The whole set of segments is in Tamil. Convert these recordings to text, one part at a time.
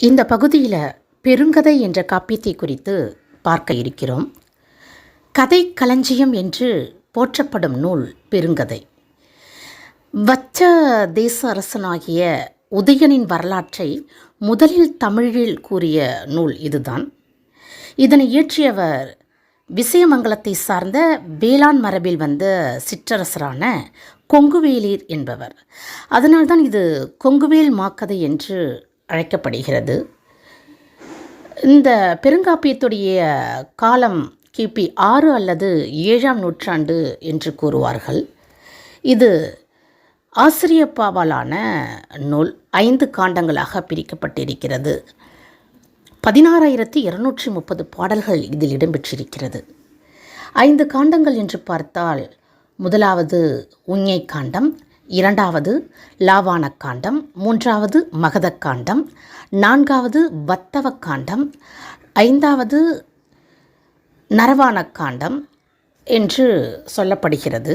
இந்த பகுதியில் பெருங்கதை என்ற காப்பியத்தை குறித்து பார்க்க இருக்கிறோம். கதை களஞ்சியம் என்று போற்றப்படும் நூல் பெருங்கதை. வச்ச தேச அரசனாகிய உதயனின் வரலாற்றை முதலில் தமிழில் கூறிய நூல் இதுதான். இதனை இயற்றியவர் விசயமங்கலத்தை சார்ந்த வேளாண் மரபில் வந்த சிற்றரசரான கொங்குவேலீர் என்பவர். அதனால்தான் இது கொங்குவேல் மாக்கதை என்று அழைக்கப்படுகிறது. இந்த பெருங்காப்பியத்துடைய காலம் கிபி ஆறு அல்லது ஏழாம் நூற்றாண்டு என்று கூறுவார்கள். இது ஆசிரியப்பாவாலான நூல் ஐந்து காண்டங்களாக பிரிக்கப்பட்டிருக்கிறது. பதினாறாயிரத்தி இருநூற்றி முப்பது பாடல்கள் இதில் இடம்பெற்றிருக்கிறது. ஐந்து காண்டங்கள் என்று பார்த்தால் முதலாவது உஞ்ஞை காண்டம் இரண்டாவது லாவான காண்டம் மூன்றாவது மகத காண்டம் நான்காவது வத்தவ காண்டம் ஐந்தாவது நரவான காண்டம் என்று சொல்லப்படுகிறது.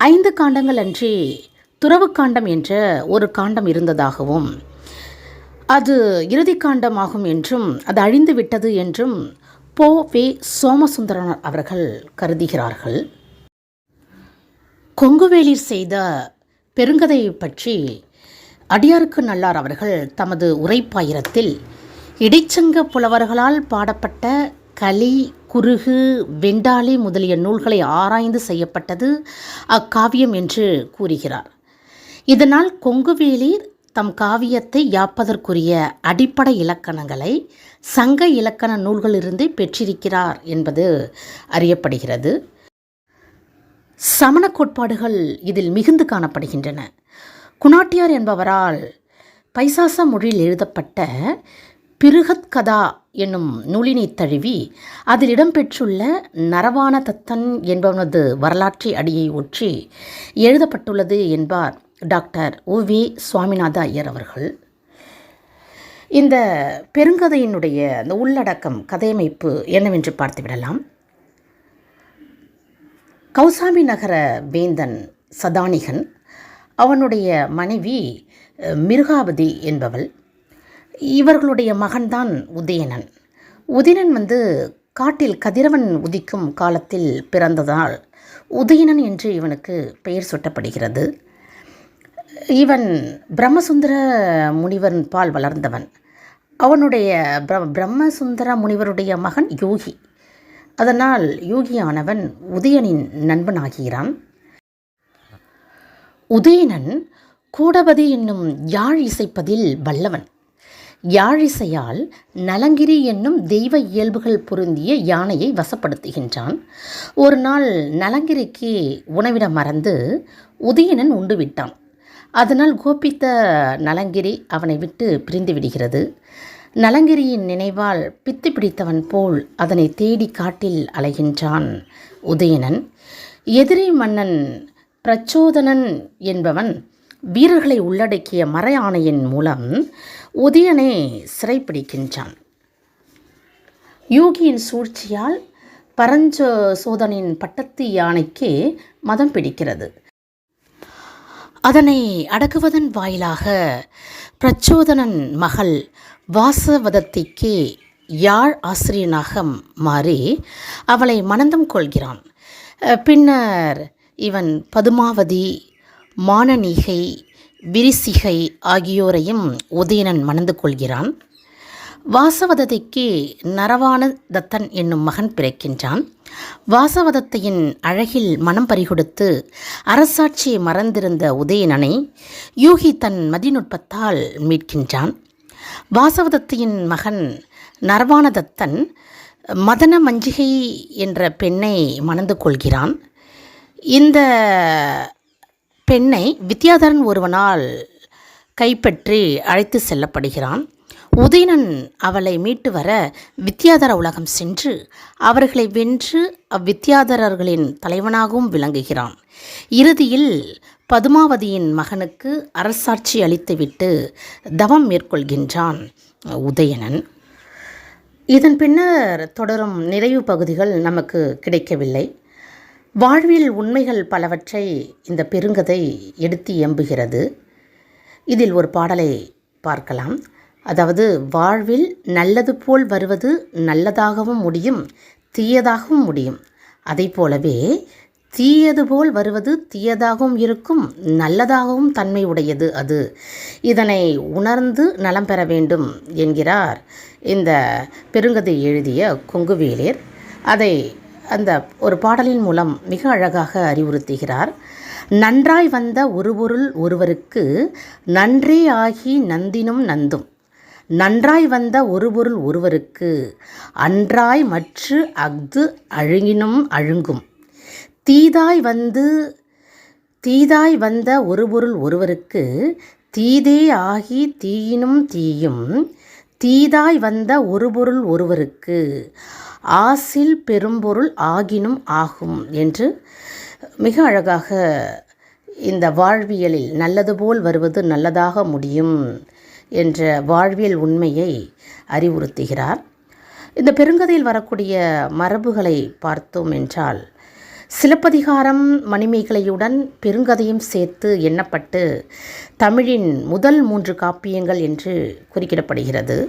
ஐந்து காண்டங்கள் அன்றி துறவு காண்டம் என்ற ஒரு காண்டம் இருந்ததாகவும் அது இறுதி காண்டமாகும் என்றும் அது அழிந்து விட்டது என்றும் போ வே சோமசுந்தரன் அவர்கள் கருதுகிறார்கள். கொங்குவேலி செய்த பெருங்கதை பற்றி அடியாருக்கு நல்லார் அவர்கள் தமது உரைப்பாயிரத்தில் இடைச்சங்க புலவர்களால் பாடப்பட்ட களி குறுகு வெண்டாளி முதலிய நூல்களை ஆராய்ந்து செய்யப்பட்டது அக்காவியம் என்று கூறுகிறார். இதனால் கொங்குவேலீர் தம் காவியத்தை யாப்பதற்குரிய அடிப்படை இலக்கணங்களை சங்க இலக்கண நூல்களிலிருந்தே பெற்றிருக்கிறார் என்பது அறியப்படுகிறது. சமண கோட்பாடுகள் இதில் மிகுந்து காணப்படுகின்றன. குணாட்டியார் என்பவரால் பைசாச மொழியில் எழுதப்பட்ட பிருகத் கதா என்னும் நூலினை தழுவி அதில் இடம்பெற்றுள்ள நரவான தத்தன் என்பவனது வரலாற்றை அடியை ஒற்றி எழுதப்பட்டுள்ளது என்பார் doctor O V. Swaminatha Iyer அவர்கள். இந்த பெருங்கதையினுடைய அந்த உள்ளடக்கம் கதையமைப்பு என்னவென்று பார்த்துவிடலாம். கௌசாம்பி நகர வேந்தன் சதானிகன் அவனுடைய மனைவி மிருகாவதி என்பவள். இவர்களுடைய மகன்தான் உதயணன். உதயணன் வந்து காட்டில் கதிரவன் உதிக்கும் காலத்தில் பிறந்ததால் உதயணன் என்று இவனுக்கு பெயர் சூட்டப்படுகிறது. இவன் பிரம்மசுந்தர முனிவன் பால் வளர்ந்தவன். அவனுடைய பிர பிரம்மசுந்தர முனிவருடைய மகன் யோகி. அதனால் யூகியானவன் உதயனின் நண்பனாகிறான். உதயணன் கூடபதி என்னும் யாழ் இசைப்பதில் வல்லவன். யாழிசையால் நலங்கிரி என்னும் தெய்வ இயல்புகள் பொருந்திய யானையை வசப்படுத்துகின்றான். ஒரு நாள் நலங்கிரிக்கு உணவிட மறந்து உதயணன் உண்டு விட்டான் அதனால் கோபித்த நலங்கிரி அவனை விட்டு பிரிந்து விடுகிறது. நலங்கிரியின் நினைவால் பித்து பிடித்தவன் போல் அதனை தேடி காட்டில் அலைகின்றான். உதயணன் எதிரி மன்னன் பிரச்சோதனன் என்பவன் வீரர்களை உள்ளடக்கிய மர ஆணையின் மூலம் உதயனை சிறைப்பிடிக்கின்றான். யூகியின் சூழ்ச்சியால் பரஞ்சோ சோதனின் பட்டத்து யானைக்கு மதம் பிடிக்கிறது. அதனை அடக்குவதன் வாயிலாக பிரச்சோதனன் மகள் வாசவதத்தைக்கு யாழ் ஆசிரியனாக மாறி அவளை மணந்தம் கொள்கிறான். பின்னர் இவன் பதுமாவதி மானனீகை விரிசிகை ஆகியோரையும் உதயணன் மணந்து கொள்கிறான். வாசவதத்தைக்கு நரவான தத்தன் என்னும் மகன் பிறக்கின்றான். வாசவதத்தையின் அழகில் மனம் பறிகொடுத்து அரசாட்சியை மறந்திருந்த உதயணனை யூகி தன் மதிநுட்பத்தால் மீட்கின்றான். வாசவதத்தையின் மகன் நரவானதத்தன் மதன மஞ்சிகை என்ற பெண்ணை மணந்து கொள்கிறான். இந்த பெண்ணை வித்யாதரன் ஒருவனால் கைப்பற்றி அழைத்து செல்லப்படுகிறான். உதயணன் அவளை மீட்டு வர வித்யாதர உலகம் சென்று அவர்களை வென்று அவ்வித்யாதரர்களின் தலைவனாகவும் விளங்குகிறான். இறுதியில் பதுமாவதியின் மகனுக்கு அரசாட்சி அளித்துவிட்டு தவம் மேற்கொள்கின்றான் உதயணன். இதன் பின்னர் தொடரும் நிறைவு பகுதிகள் நமக்கு கிடைக்கவில்லை. வாழ்வில் உண்மைகள் பலவற்றை இந்த பெருங்கதை எடுத்து எம்புகிறது. இதில் ஒரு பாடலை பார்க்கலாம். அதாவது வாழ்வில் நல்லது போல் வருவது நல்லதாகவும் முடியும் தீயதாகவும் முடியும். அதை போலவே தீயது போல் வருவது தீயதாகவும் இருக்கும் நல்லதாகவும் தன்மை உடையது அது. இதனை உணர்ந்து நலம் பெற வேண்டும் என்கிறார். இந்த பெருங்கதை எழுதிய கொங்குவேலியர் அதை அந்த ஒரு பாடலின் மூலம் மிக அழகாக அறிவுறுத்துகிறார். நன்றாய் வந்த ஒரு பொருள் ஒருவருக்கு நன்றே ஆகி நந்தினும் நந்தும். நன்றாய் வந்த ஒரு பொருள் ஒருவருக்கு அன்றாய் மற்று அஃது அழுங்கினும் அழுங்கும். தீதாய் வந்து தீதாய் வந்த ஒரு பொருள் ஒருவருக்கு தீதே ஆகி தீயினும் தீயும். தீதாய் வந்த ஒரு பொருள் ஒருவருக்கு ஆசில் பெரும்பொருள் ஆகினும் ஆகும் என்று மிக அழகாக இந்த வாழ்வியலில் நல்லது போல் வருவது நல்லதாக முடியும் என்ற வாழ்வியல் உண்மையை அறிவுறுத்துகிறார். இந்த பெருங்கதையில் வரக்கூடிய மரபுகளை பார்த்தோம் என்றால் சிலப்பதிகாரம் மணிமேகலையுடன் பெருங்கதையும் சேர்த்து எண்ணப்பட்டு தமிழின் முதல் மூன்று காப்பியங்கள் என்று குறிக்கிடப்படுகிறது.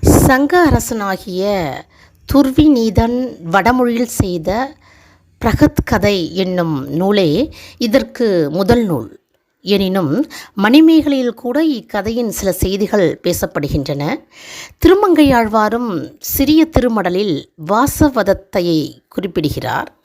சங்க அரசனாகிய துர்விநீதன் வடமொழியில் செய்த பிரகத் கதை என்னும் நூலே இதற்கு முதல் நூல். எனினும் மணிமேகலையில் கூட இக்கதையின் சில செய்திகள் பேசப்படுகின்றன. திருமங்கையாழ்வாரும் சிறிய திருமடலில் வாசவதத்தையை குறிப்பிடுகிறார்.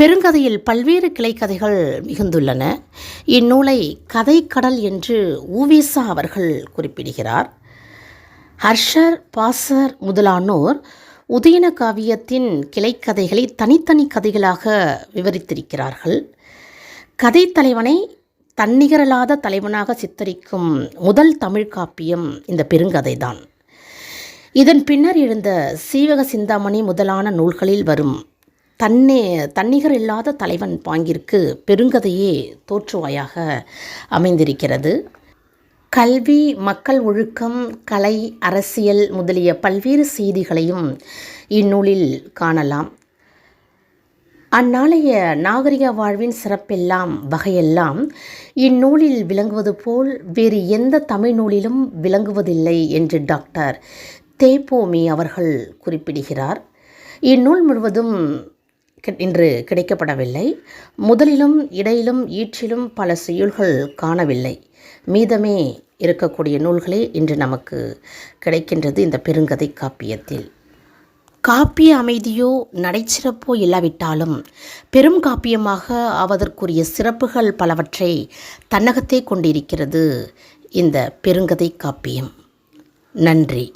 பெருங்கதையில் பல்வேறு கிளைக்கதைகள் மிகுந்துள்ளன. இந்நூலை கதைக்கடல் என்று ஊவிசா அவர்கள் குறிப்பிடுகிறார். ஹர்ஷர் பாசர் முதலானோர் உதயன காவியத்தின் கிளைக்கதைகளை தனித்தனி கதைகளாக விவரித்திருக்கிறார்கள். கதை தலைவனை தன்னிகரலாத தலைவனாக சித்தரிக்கும் முதல் தமிழ் காப்பியம் இந்த பெருங்கதைதான். இதன் பின்னர் எழுந்த சீவக சிந்தாமணி முதலான நூல்களில் வரும் தன்னே தன்னிகர் இல்லாத தலைவன் பாங்கிற்கு பெருங்கதையே தோற்றுவாயாக அமைந்திருக்கிறது. கல்வி மக்கள் ஒழுக்கம் கலை அரசியல் முதலிய பல்வேறு செய்திகளையும் இந்நூலில் காணலாம். அந்நாளைய நாகரிக வாழ்வின் சிறப்பெல்லாம் வகையெல்லாம் இந்நூலில் விளங்குவது போல் வேறு எந்த தமிழ் நூலிலும் விளங்குவதில்லை என்று டாக்டர் தேபோமி அவர்கள் குறிப்பிடுகிறார். இந்நூல் முழுவதும் இன்று கிடைக்கப்படவில்லை. முதலிலும் இடையிலும் ஈற்றிலும் பல செய்யுள்கள் காணவில்லை. மீதமே இருக்கக்கூடிய நூல்களே இன்று நமக்கு கிடைக்கின்றது இந்த பெருங்கதை காப்பியத்தில். காப்பிய அமைதியோ நடைச்சிறப்போ இல்லாவிட்டாலும் பெரும் காப்பியமாக ஆவதற்குரிய சிறப்புகள் பலவற்றை தன்னகத்தே கொண்டிருக்கிறது இந்த பெருங்கதை காப்பியம். நன்றி.